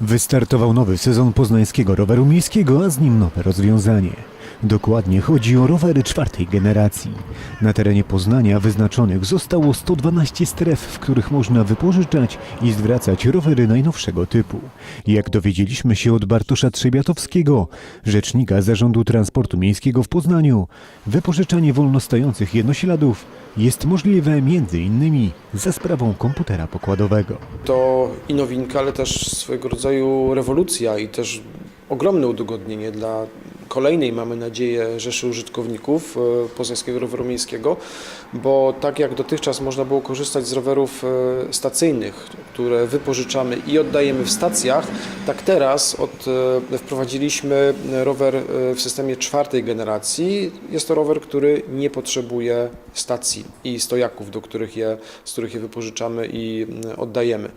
Wystartował nowy sezon poznańskiego roweru miejskiego, a z nim nowe rozwiązanie. Dokładnie chodzi o rowery czwartej generacji. Na terenie Poznania wyznaczonych zostało 112 stref, w których można wypożyczać i zwracać rowery najnowszego typu. Jak dowiedzieliśmy się od Bartosza Trzebiatowskiego, rzecznika Zarządu Transportu Miejskiego w Poznaniu, wypożyczanie wolnostojących jednośladów jest możliwe między innymi za sprawą komputera pokładowego. To i nowinka, ale też swojego rodzaju rewolucja i też ogromne udogodnienie dla kolejnej, mamy nadzieję, rzeszy użytkowników e, poznańskiego roweru miejskiego, bo tak jak dotychczas można było korzystać z rowerów e, stacyjnych, które wypożyczamy i oddajemy w stacjach, tak teraz od, e, wprowadziliśmy rower w systemie czwartej generacji. Jest to rower, który nie potrzebuje stacji i stojaków, do których je, z których je wypożyczamy i oddajemy.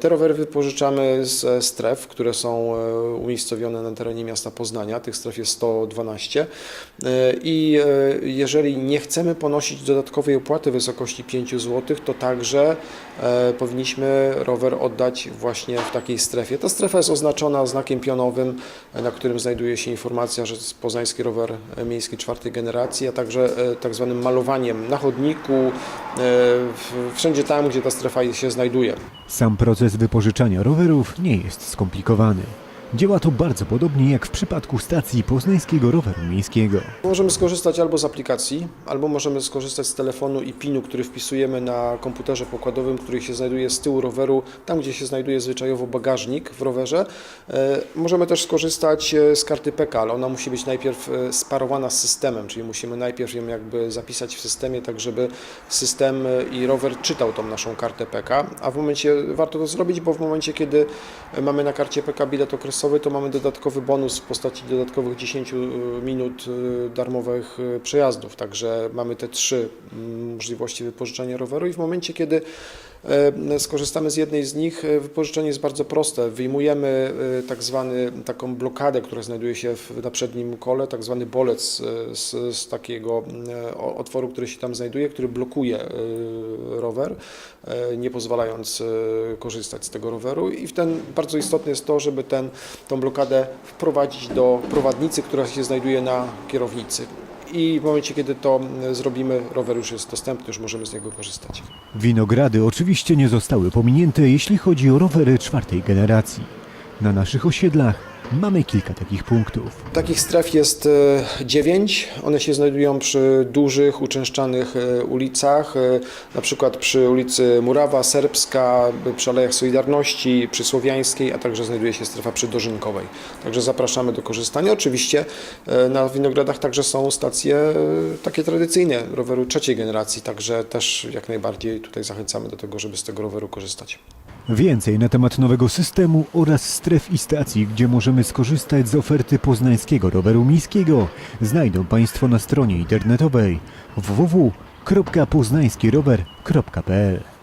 Te rowery wypożyczamy z stref, które są umiejscowione na terenie miasta Poznania. Tych stref jest 112 E, i e, jeżeli nie chcemy ponosić dodatkowej opłaty w wysokości 5 zł, to także e, powinniśmy rower oddać właśnie w takiej strefie. Ta strefa jest oznaczona znakiem pionowym, na którym znajduje się informacja, że to jest poznański rower miejski czwartej generacji, a także tak zwanym malowaniem na chodniku, wszędzie tam, gdzie ta strefa się znajduje. Sam proces wypożyczania rowerów nie jest skomplikowany. Działa to bardzo podobnie jak w przypadku stacji poznańskiego roweru miejskiego. Możemy skorzystać albo z aplikacji, albo możemy skorzystać z telefonu i PIN-u, który wpisujemy na komputerze pokładowym, który się znajduje z tyłu roweru, tam gdzie się znajduje zwyczajowo bagażnik w rowerze. E, Możemy też skorzystać e, z karty PK, ale ona musi być najpierw e, sparowana z systemem, czyli musimy najpierw ją jakby zapisać w systemie, tak żeby system i rower czytał tą naszą kartę PK, a w momencie, warto to zrobić, bo w momencie, kiedy mamy na karcie PK bilet okresowy, to mamy dodatkowy bonus w postaci dodatkowych 10 minut y, darmowych y, przejazdów. Także mamy te trzy mm, możliwości wypożyczenia roweru i w momencie, kiedy skorzystamy z jednej z nich, wypożyczenie jest bardzo proste. Wyjmujemy tak zwany, taką blokadę, która znajduje się w, na przednim kole, tak zwany bolec z, z takiego otworu, który się tam znajduje, który blokuje rower, nie pozwalając korzystać z tego roweru i w ten bardzo istotne jest to, żeby ten, tą blokadę wprowadzić do prowadnicy, która się znajduje na kierownicy. I w momencie, kiedy to mm, zrobimy, rower już jest dostępny, już możemy z niego korzystać. Winogrady oczywiście nie zostały pominięte, jeśli chodzi o rowery czwartej generacji. Na naszych osiedlach mamy kilka takich punktów. Takich stref jest e, dziewięć. One się znajdują przy dużych, uczęszczanych e, ulicach, e, na przykład przy ulicy Murawa, Serbska, przy Alejach Solidarności, przy Słowiańskiej, a także znajduje się strefa przydożynkowej. Także zapraszamy do korzystania. Oczywiście na Winogradach także są stacje takie tradycyjne, roweru trzeciej generacji, także też jak najbardziej tutaj zachęcamy do tego, żeby z tego roweru korzystać. Więcej na temat nowego systemu oraz stref i stacji, gdzie możemy skorzystać z oferty poznańskiego roweru miejskiego, znajdą Państwo na stronie internetowej www.poznańskirower.pl.